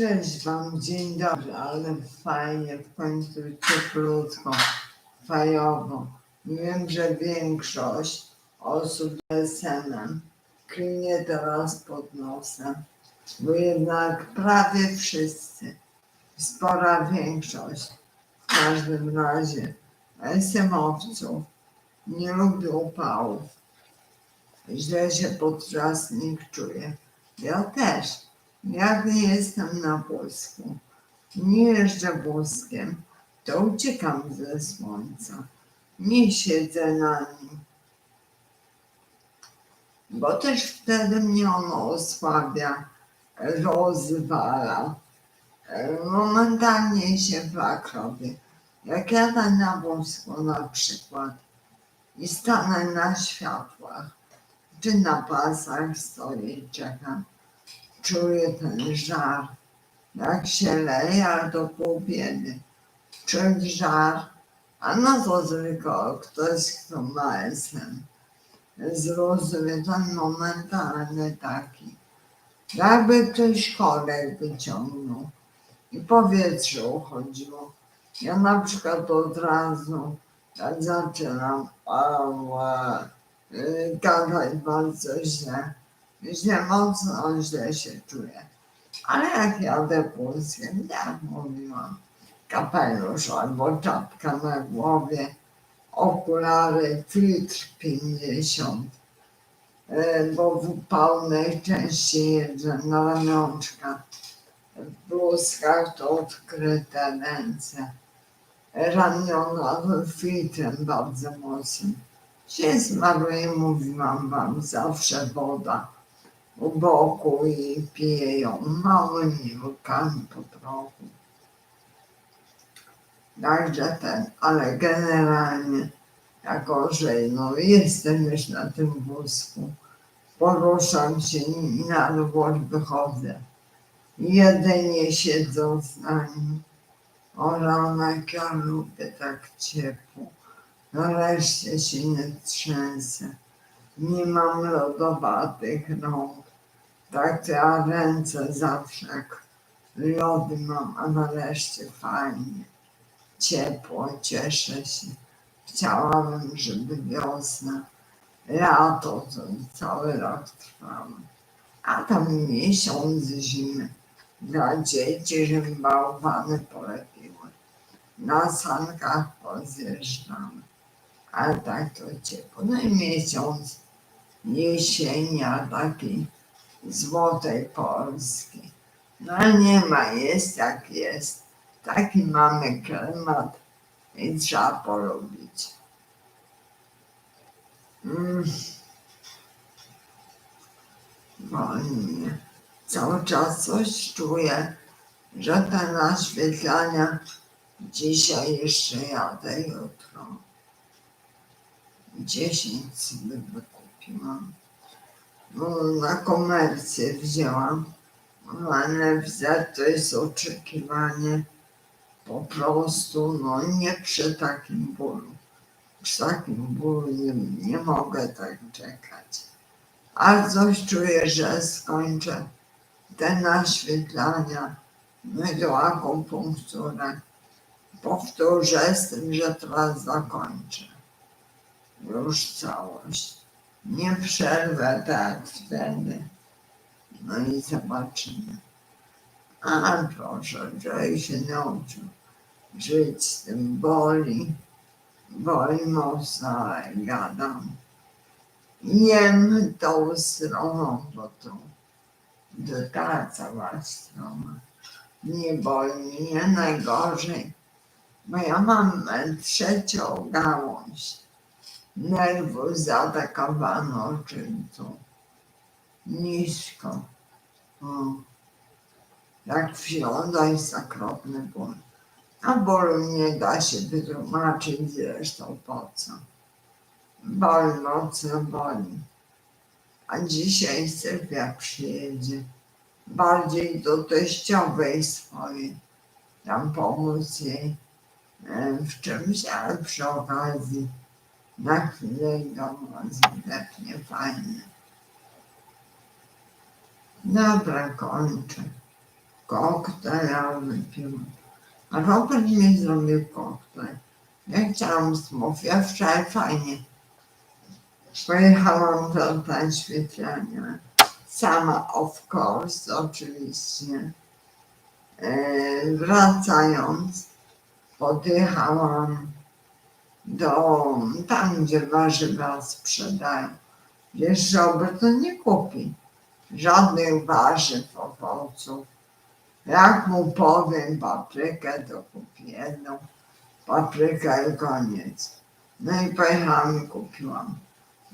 Cześć Wam, dzień dobry, ale fajnie, w końcu cieplutko, fajowo. Wiem, że większość osób z SN-em klinie teraz pod nosem, bo jednak prawie wszyscy, spora większość w każdym razie SM-owców nie lubi upałów. Źle się podczas nich czuje. Ja też. Jak jestem na wózku, nie jeżdżę wózkiem, to uciekam ze słońca. Nie siedzę na nim. Bo też wtedy mnie ono osłabia, rozwala. Momentalnie się wrak robię. Jak jadę na wózku na przykład i stanę na światłach, czy na pasach stoję i czekam, czuję ten żar. Jak się leje, to pół biedy. Czuć żar, a no to tylko ktoś, kto ma SM. Zrozumie ten momentalny taki. Jakby ktoś korek wyciągnął i powietrze uchodziło. Ja na przykład od razu jak zaczynam ała, y, gadać bardzo źle źle, mocno źle się czuję. Ale jak jadę wózkiem, jak mówiłam, kapelusz albo czapka na głowie, okulary, filtr 50, e, bo w upał najczęściej jeżdżę na ramionczka. W bluzkach to odkryte ręce, ramiona filtrem bardzo mocnym. Się smaruje, mówiłam wam, zawsze woda u boku i piję ją małymi łykami po trochu. Także ten, ale generalnie, jako że no, jestem już na tym wózku, poruszam się i na dwór wychodzę. Jedynie siedząc na nim. O ranek, ja lubię tak ciepło. Nareszcie się nie trzęsę. Nie mam lodowatych rąk. Tak, ja ręce zawsze jak lody mam, a nareszcie fajnie. Ciepło, cieszę się. Chciałabym, żeby wiosna, lato, to cały rok trwało. A tam miesiąc zimy dla dzieci, żeby bałwany polepiły. Na sankach pozjeżdżamy. Ale tak to ciepło. No i miesiąc jesienia takiej złotej Polski. No nie ma, jest jak jest. Taki mamy klimat i trzeba polubić. Mm. Boli mnie. Cały czas coś czuję, że te naświetlania dzisiaj jeszcze jadę, jutro. Dziesięć sobie wykupiłam na komercję wzięłam. No, NFZ to jest oczekiwanie po prostu, no nie przy takim bólu. Przy takim bólu nie, nie mogę tak czekać. Ale coś czuję, że skończę te naświetlania, no i do akupunkturę. Powtórzę z tym, że teraz zakończę. Już całość nie przerwę tak wtedy. No i zobaczymy. A proszę, że się nauczył żyć z tym boli. Boli mocno, ale gadam. Jem tą stroną, bo to, ta cała strona. Nie boli mnie najgorzej, bo ja mam trzecią gałąź nerwu zaatakowano czym tu nisko. O. Jak wsiąda jest okropny ból. A bólu nie da się wytłumaczyć zresztą po co. Boli mocno boli. A dzisiaj Sylwia przyjedzie. Bardziej do teściowej swojej. Tam pomóc jej e, w czymś, ale przy okazji na chwilę go zdepnie fajnie. Dobra, kończę. koktajl wypiłam. A Robert mi zrobił koktajl. Ja chciałam smoothie, wczoraj fajnie. Pojechałam do zaświetlenia. Sama, of course, oczywiście. E, wracając, podjechałam do tam, gdzie warzywa sprzedają. Wiesz, Robert to nie kupi żadnych warzyw, owoców. Jak mu powiem paprykę, to kupi jedną paprykę i koniec. No i pojechałam i kupiłam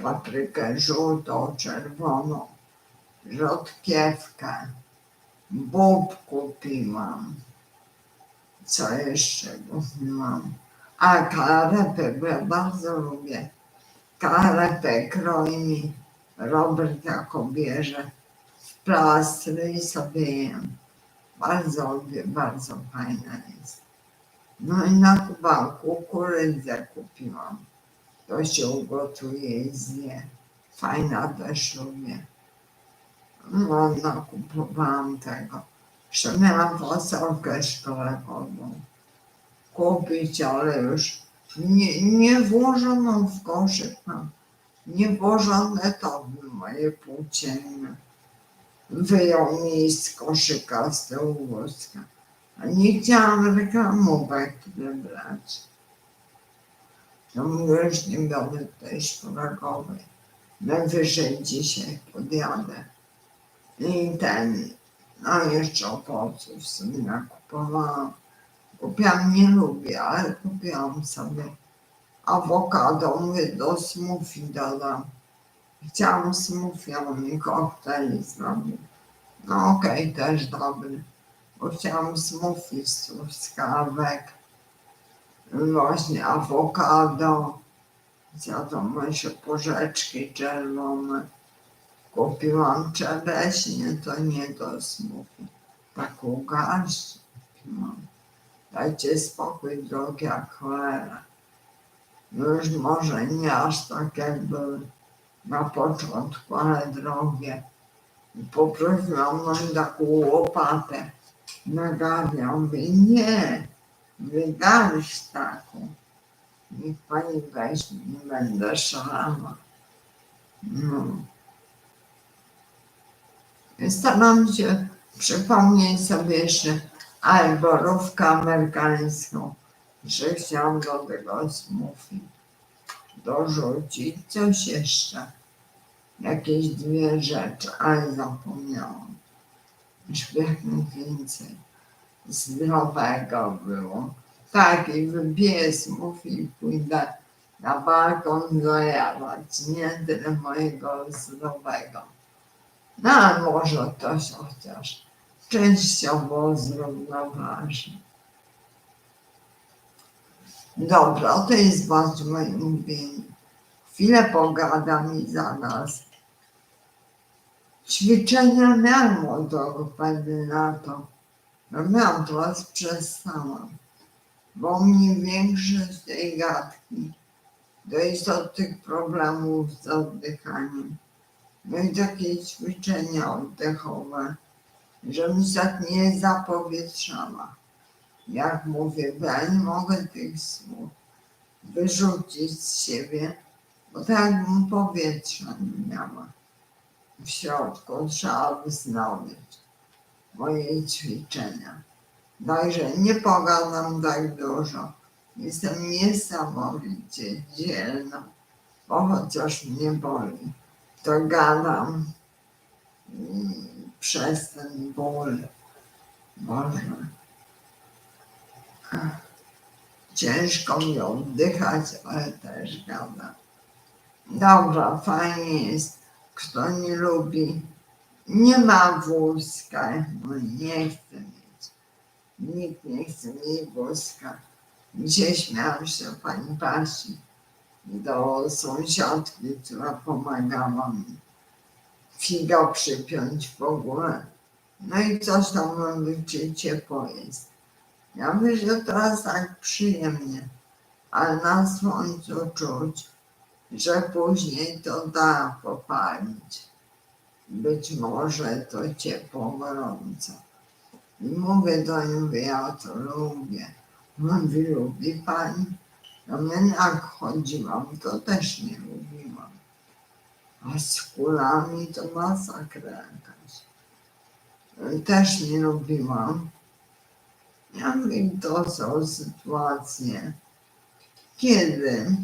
paprykę żółtą, czerwoną, rzodkiewkę, bób kupiłam. Co jeszcze kupiłam? A kalarepę, bo ja bardzo lubię. Kalarepę kroi mi Robert jako bierze w plastry i sobie jem. Bardzo lubię, bardzo fajna jest. No i na chyba kukurydzę kupiłam. To się ugotuje i zje. Fajna też lubię. No, nakupowałam tego. Jeszcze miałam fasolkę szkołekową kupić, ale już nie, nie włożoną w koszyk mam. Nie włożone to moje płócienne. Wyjął mi z koszyka z tyłu wózka. A nie chciałam reklamówek wybrać. To mówię, już nie będę tej szparagowej. Najwyżej dzisiaj podjadę. I ten, no jeszcze owoców sobie nakupowałam. Kupiłam, nie lubię, ale kupiłam sobie awokado, mówię, do smoothie dodam. Chciałam smoothie, on mi koktajl zrobił. No okej, też dobry. Bo chciałam smoothie z truskawek. Właśnie awokado. Zjadłam jeszcze porzeczki czerwone. Kupiłam czereśnie, to nie do smoothie. Taką garść kupiłam. Dajcie spokój, drogi jak cholera. Już może nie aż tak jak były na początku, ale drogie. Poprosiłam i taką łopatę na gardę. Mówię, nie, wygarść taką. Niech pani weźmie, nie będę szalała. No. Staram się przypomnieć sobie jeszcze alborówkę amerykańską, że chciałam do tego smoothie dorzucić coś jeszcze. Jakieś dwie rzeczy, ale zapomniałam. Pewnie więcej zdrowego było. Tak, i wypiję smoothie i pójdę na balkon zajawać, nie tyle mojego zdrowego. No, a może się chociaż częściowo zrównoważy. Dobra, to jest bardzo moje mówienie. Chwilę pogadam i zaraz. Ćwiczenia miałam od wtedy na to. No miałam teraz przestałam. Bo mnie większość tej gadki to jest od tych problemów z oddychaniem. No i takie ćwiczenia oddechowe, żebym tak nie zapowietrzała jak mówię, bo ja nie mogę tych słów wyrzucić z siebie, bo tak jakbym powietrza nie miała. W środku trzeba wznowić moje ćwiczenia. Także nie pogadam tak dużo. Jestem niesamowicie dzielna, bo chociaż mnie boli, to gadam przez ten ból. Boże. Ciężko mi oddychać, ale też gada. Dobra, fajnie jest. Kto nie lubi, nie ma wózka, bo nie chce mieć. Nikt nie chce mieć wózka. Dzisiaj śmiałam się pani Basi do sąsiadki, która pomagała mi figa przypiąć w ogóle. No i coś tam czy ciepło jest. Ja myślę, że teraz tak przyjemnie, ale na słońcu czuć, że później to da popalić. Być może to ciepło gorąco. I mówię do niej, mówię, ja to lubię. Mówi, lubi pani? No my jak chodziłam, to też nie lubiłam. A z kulami to masakra jakaś. Też nie lubiłam. Ja mówię, to są sytuacje, kiedy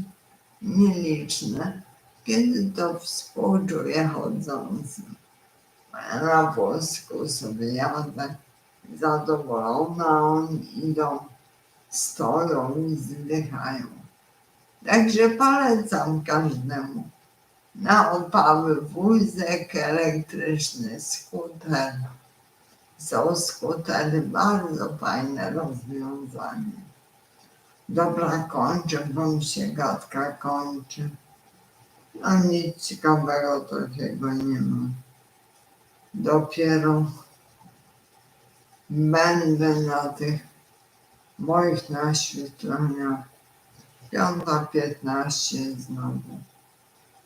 nieliczne, kiedy to współczuję chodzącym. Na włosku sobie jadę zadowolona, oni idą, stoją i zdychają. Także polecam każdemu na opały wózek elektryczny, skuter. Są skutery, bardzo fajne rozwiązanie. Dobra, kończę, bo mi się gadka kończy. No nic ciekawego takiego nie ma. Dopiero będę na tych moich naświetleniach. Piąta piętnaście znowu.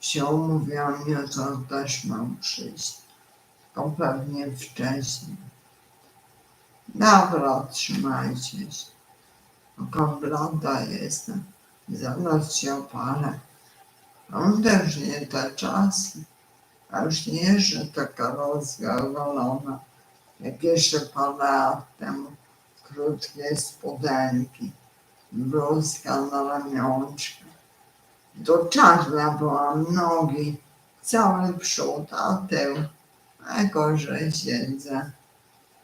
Się umówiłam, jutro też mam przyjść. To pewnie wcześniej. Dobra, trzymajcie się. Taka blada jestem. Zaraz się opalę. On też nie te czasy. A już nie jeszcze taka rozgolona. Jak jeszcze parę lat temu. Krótkie spodenki. Bluzka na ramionczkę. Do czarna byłam nogi. Cały przód, a tył. Jako, że siedzę.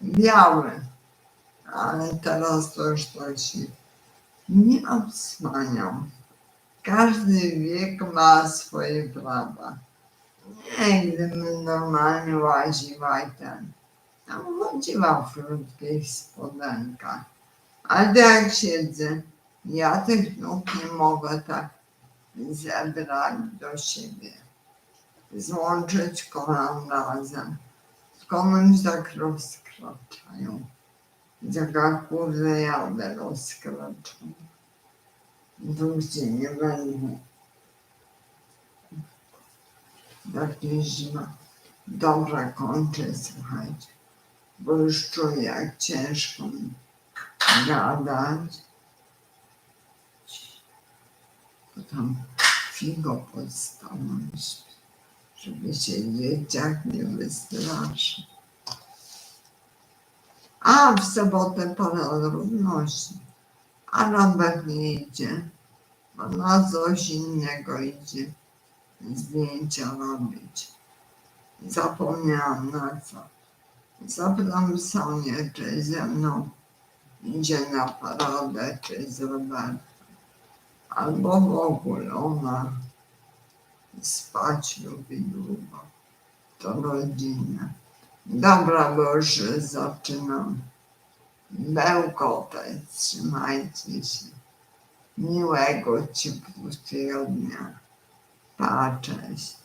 Biały. Ale teraz to już to się nie odsłaniam. Każdy wiek ma swoje prawa. Nie, gdybym normalnie łaziła i ten. Tam chodziła w krótkich spodenkach. Ale jak siedzę, ja tych nóg nie mogę tak zebrać do siebie. Złączyć kolan razem. Mi tak rozkraczają. Taka kurde jadę rozkraczam. Nigdzie nie będę. Takie zima. Dobra, kończę, słuchajcie. Bo już czuję, jak ciężko gadać. To tam figo podstanąć, żeby się dzieciak nie wystraszył. A w sobotę pora równości. A Robert nie idzie, bo na coś innego idzie zdjęcia robić. Zapomniałam na co. Zapytam Sonię, czy ze mną idzie na paradę, czy z Robertem. Albo w ogóle ona spać lubi długo. To rodzina. Dobra, bo już zaczynam bełkotać. Trzymajcie się. Miłego, ciepłego dnia. Pa, cześć.